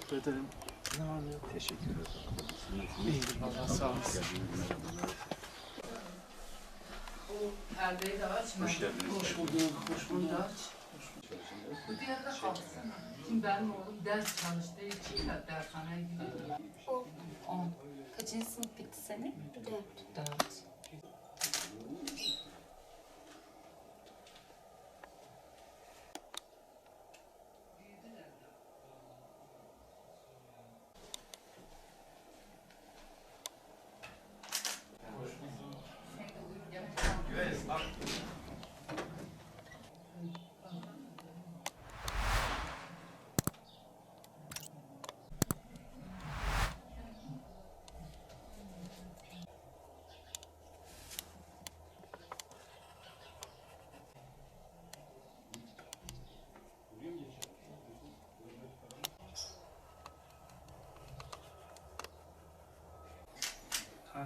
teşekkür ederim. Ne var ne yok teşekkür ederim. İyidir valla sağ olasın. Perdeyi de aç. Hoş Hoş bulduk, hoş bulduk. Bu bir yerde kalsın. Şimdi benim oğlum ders çalıştığı için de dershaneye gidiyor. On. Kaçıncı sınıf bitti senin? Dört.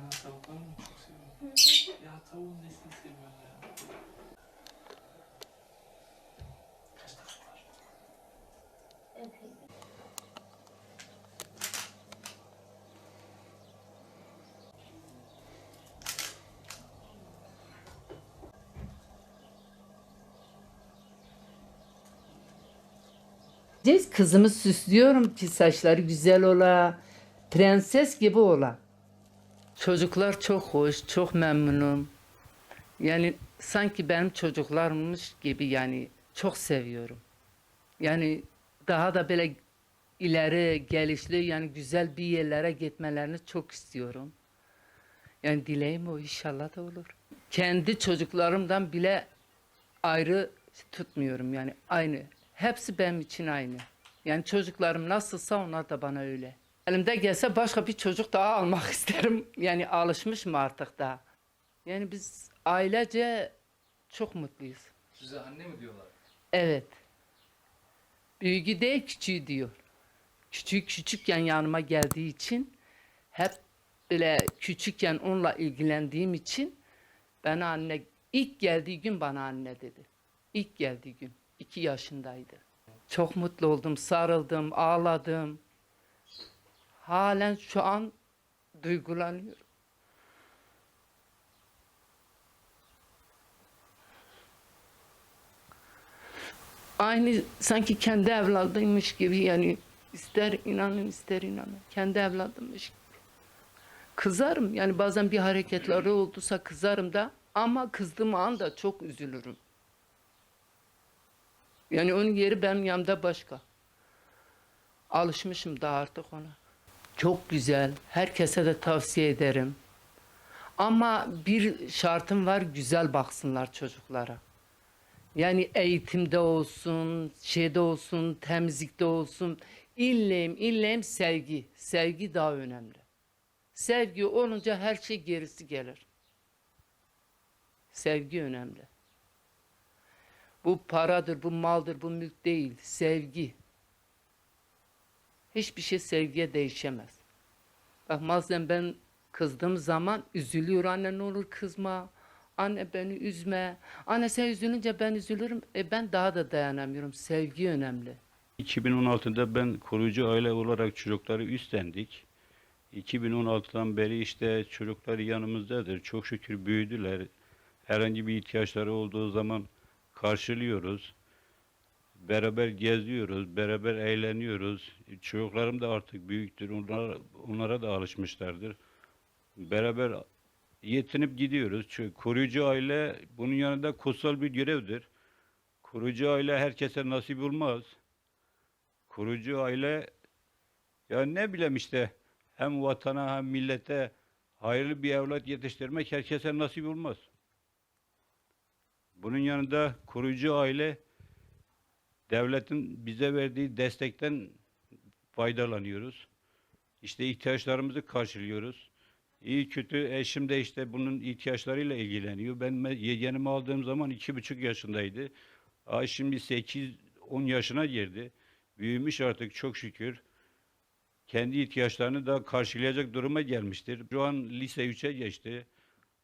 Hala tavukları mı çok seviyorum? Ya tavuğun nesini seviyorum ya? Kaç tavuk var? Kızımı süslüyorum ki saçları güzel ola, prenses gibi ola. Çocuklar çok hoş, çok memnunum. Yani sanki benim çocuklarmış gibi yani çok seviyorum. Yani daha da böyle ileri gelişli yani güzel bir yerlere gitmelerini çok istiyorum. Yani dileğim o inşallah da olur. Kendi çocuklarımdan bile ayrı tutmuyorum yani aynı. Hepsi benim için aynı. Yani çocuklarım nasılsa onlar da bana öyle. Elimde gelse başka bir çocuk daha almak isterim. Yani alışmışım artık daha. Yani biz ailece çok mutluyuz. Size anne mi diyorlar? Evet. Büyüğü değil küçüğü diyor. Küçük küçükken yanıma geldiği için hep böyle küçükken onunla ilgilendiğim için bana anne ilk geldiği gün bana anne dedi. İlk geldiği gün iki yaşındaydı. Çok mutlu oldum, sarıldım, ağladım. Halen şu an duygulanıyorum. aynı sanki kendi evladıymış gibi yani ister inanın ister inanın kendi evladımmış gibi. Kızarım yani bazen bir hareketleri olduysa kızarım da ama kızdığım anda çok üzülürüm. Yani onun yeri benim yanımda başka. Alışmışım da artık ona. Çok güzel. Herkese de tavsiye ederim. Ama bir şartım var güzel baksınlar çocuklara. Yani eğitimde olsun, şeyde olsun, temizlikte olsun. İlleyim, illeyim sevgi. Sevgi daha önemli. Sevgi olunca her şey gerisi gelir. Sevgi önemli. Bu paradır, bu maldır, bu mülk değil. Sevgi. Hiçbir şey sevgiye değişemez. Bak bazen ben kızdığım zaman üzülüyor anne ne olur kızma. Anne beni üzme. Anne sen üzülünce ben üzülürüm. E ben daha da dayanamıyorum. Sevgi önemli. 2016'da ben koruyucu aile olarak çocukları üstlendik. 2016'dan beri işte çocuklar yanımızdadır. Çok şükür büyüdüler. Herhangi bir ihtiyaçları olduğu zaman karşılıyoruz. Beraber geziyoruz, beraber eğleniyoruz. Çocuklarım da artık büyüktür. Onlar, onlara da alışmışlardır. Beraber yetinip gidiyoruz. Çünkü koruyucu aile bunun yanında kutsal bir görevdir. Koruyucu aile herkese nasip olmaz. Koruyucu aile ya ne bileyim işte hem vatana hem millete hayırlı bir evlat yetiştirmek herkese nasip olmaz. Bunun yanında koruyucu aile devletin bize verdiği destekten faydalanıyoruz. İşte ihtiyaçlarımızı karşılıyoruz. İyi kötü eşim de işte bunun ihtiyaçlarıyla ilgileniyor. Ben yeğenimi aldığım zaman iki buçuk yaşındaydı. Ay şimdi 8-10 yaşına girdi. Büyümüş artık çok şükür. Kendi ihtiyaçlarını da karşılayacak duruma gelmiştir. Şu an lise 3'e geçti.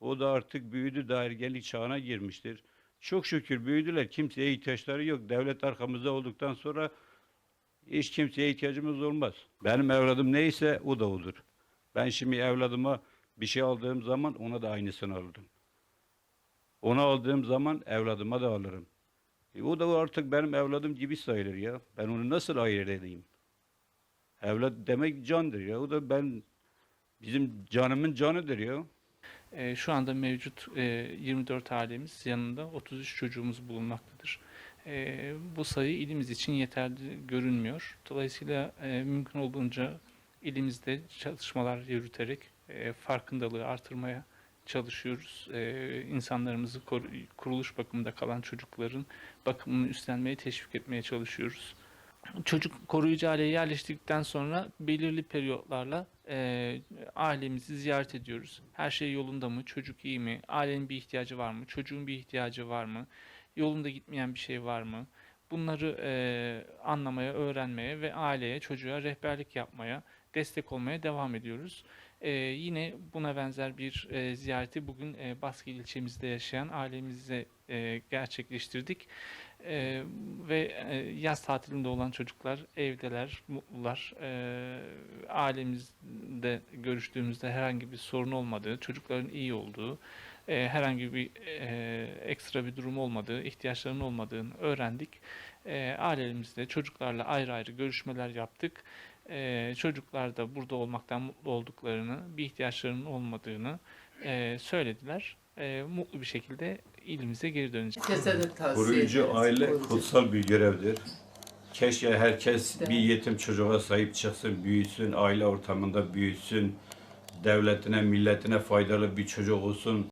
O da artık büyüdü, daha ergenlik çağına girmiştir. Çok şükür büyüdüler. Kimseye ihtiyaçları yok. Devlet arkamızda olduktan sonra Hiç kimseye ihtiyacımız olmaz. Benim evladım neyse o da odur. Ben şimdi evladıma bir şey aldığım zaman ona da aynısını alırım. Ona aldığım zaman evladıma da alırım. E o da artık benim evladım gibi sayılır ya. Ben onu nasıl ayırt edeyim? Evlat demek candır ya. O da ben bizim canımın canıdır ya. Ee, şu anda mevcut e, 24 ailemiz yanında 33 çocuğumuz bulunmaktadır. Ee, bu sayı ilimiz için yeterli görünmüyor. Dolayısıyla e, mümkün olduğunca ilimizde çalışmalar yürüterek e, farkındalığı artırmaya çalışıyoruz. E, insanlarımızı kuruluş bakımında kalan çocukların bakımını üstlenmeye teşvik etmeye çalışıyoruz. Çocuk koruyucu aileye yerleştirdikten sonra belirli periyotlarla e, ailemizi ziyaret ediyoruz. Her şey yolunda mı? Çocuk iyi mi? Ailenin bir ihtiyacı var mı? Çocuğun bir ihtiyacı var mı? Yolunda gitmeyen bir şey var mı? Bunları e, anlamaya, öğrenmeye ve aileye, çocuğa rehberlik yapmaya, destek olmaya devam ediyoruz. E, yine buna benzer bir e, ziyareti bugün e, Baskı ilçemizde yaşayan ailemize e, gerçekleştirdik. E, ve e, yaz tatilinde olan çocuklar evdeler, mutlular. E, ailemizde görüştüğümüzde herhangi bir sorun olmadığı, çocukların iyi olduğu, e, herhangi bir e, ekstra bir durum olmadığı, ihtiyaçlarının olmadığını öğrendik. E, ailemizde çocuklarla ayrı ayrı görüşmeler yaptık. E, çocuklar da burada olmaktan mutlu olduklarını, bir ihtiyaçlarının olmadığını e, söylediler. E, mutlu bir şekilde ilimize geri döneceğiz. Herkese de tavsiye Koruyucu ederiz. aile Koruyucu. kutsal bir görevdir. Keşke herkes bir yetim çocuğa sahip çıksın, büyüsün, aile ortamında büyüsün, devletine, milletine faydalı bir çocuk olsun.